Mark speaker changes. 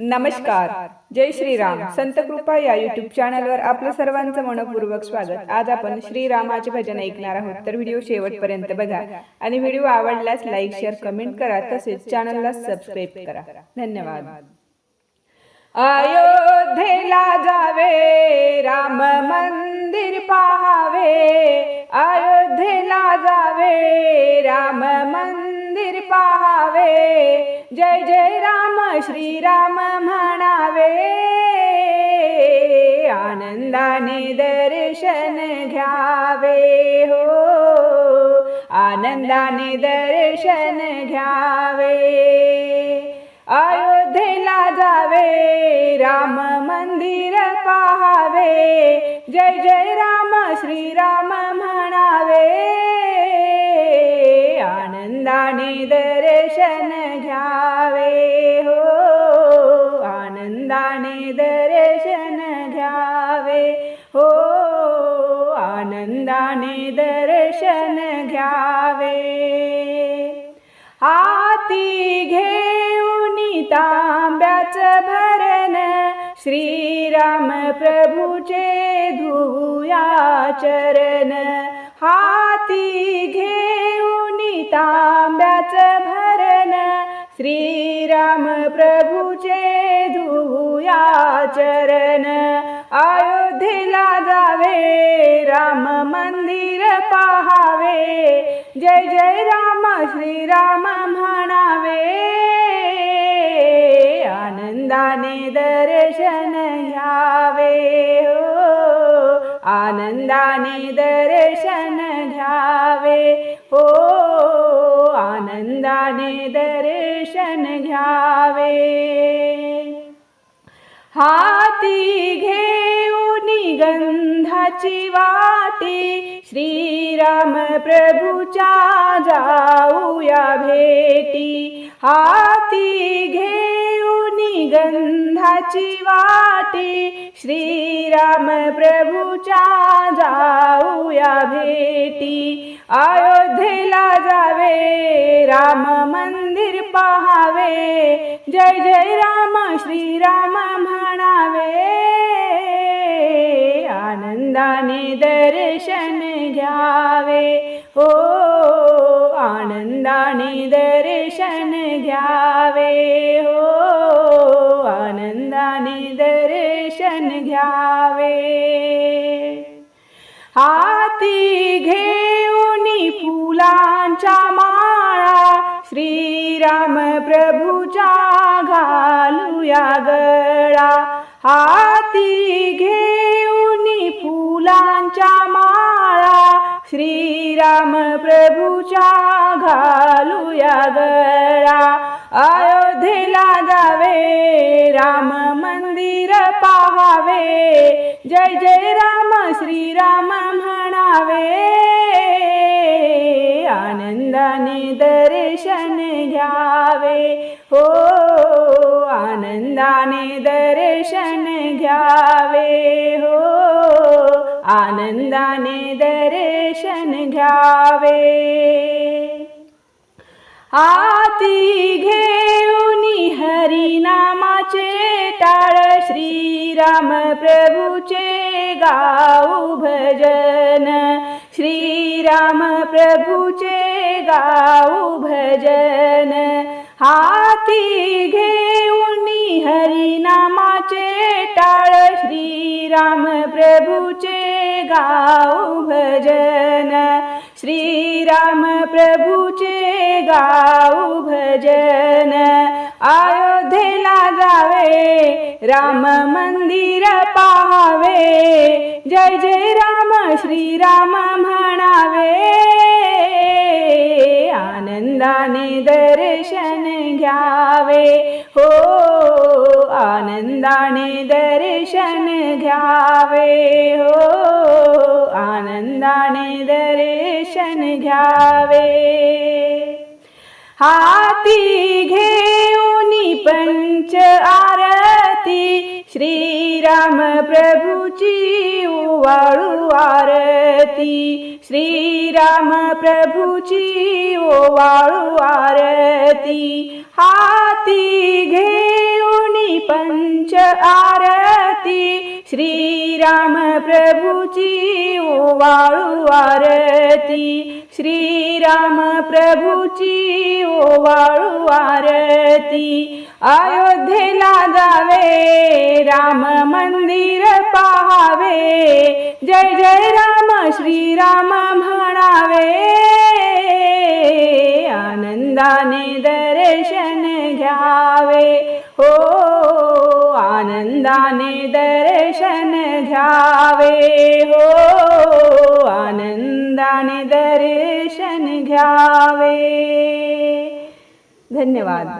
Speaker 1: नमस्कार. जय श्रीराम. संत कृपा या युट्यूब चॅनलवर आपलं सर्वांचं मनपूर्वक स्वागत. आज आपण श्रीरामाचे भजन ऐकणार आहोत. तर व्हिडिओ शेवटपर्यंत बघा. आणि व्हिडिओ आवडल्यास लाईक शेअर कमेंट करा. तसेच चॅनलला सबस्क्राईब करा. धन्यवाद. अयोध्येला जावे राम मंदिर पहावे. अयोध्येला जावे राम मंदिर पहावे. जय जय राम श्रीराम म्हणावे. आनंदाने दर्शन घ्यावे हो. आनंदाने दर्शन घ्यावे. अयोध्येला जावे राम मंदिर पाहावे. जय जय राम श्रीराम म्हणावे. आनंदाने दर्शन हो आनंदाने दर्शन घ्यावे. हाती घेऊन तांब्याच भरण श्रीराम प्रभूचे धुया चरण. हाती घेऊन तांब्याच भरण श्रीराम प्रभूचे धुया चरण. अयोध्येला जावे राम मंदिर पाहावे. जय जय राम श्रीराम म्हणावे. आनंदाने दर्शन घ्यावे. हो आनंदाने दर्शन घ्यावे. हो आनंदाने दर्शन घ्यावे. हाती घे गंधाची वाटी श्रीराम प्रभूच्या जाऊया भेटी. हाती घेऊन गंधाची वाटी श्रीराम प्रभूच्या जाऊया भेटी. अयोध्येला जावे राम मंदिर पहावे. जय जय राम आनंदाने दर्शन घ्यावे हो. आनंदाने दर्शन घ्यावे. हाती घेऊन फुलांच्या माळा श्रीराम प्रभूच्या घालूया गळा. हाती घेऊन फुलांच्या माळा श्रीराम प्रभूच्या घालूया गळा अयोध्येला जावे राम मंदिर पाहावे. जय जय राम श्रीराम म्हणावे. आनंदाने दर्शन घ्यावे. हो आनंदाने दर्शन घ्यावे. हो आनंदाने दर्शन घ्यावे. आती घेऊन हरिनामाचे टाळ श्रीराम प्रभूचे गाऊ भजन. श्रीराम प्रभूचे गाऊ भजन. हाती घेऊन हरिनामाचे टाळ श्रीराम प्रभूचे गाऊ भजन. श्रीराम प्रभूचे गाऊ भजन. अयोध्येला जावे राम मंदिर पाहावे. जय जय राम श्रीराम म्हणावे. आनंदाने दर्शन घ्यावे. हो आनंदाने दर्शन घ्यावे. हो. आनंदाने दर्शन घ्यावे. हाती घेऊन पंच आरती श्रीराम प्रभूची वाळू आरती श्रीराम प्रभूची वाळू आरती. हाती घेऊन आरती आरती श्रीराम प्रभूची ओवाळू आरती श्रीराम प्रभूची ओवाळू आरती अयोध्येला जावे राम मंदिर पाहावे. जय जय राम श्रीराम म्हणावे. आनंदाने दर्शन घ्यावे. हो आनंदाने दर्शन घ्यावे हो आनंदाने दर्शन घ्यावे. धन्यवाद.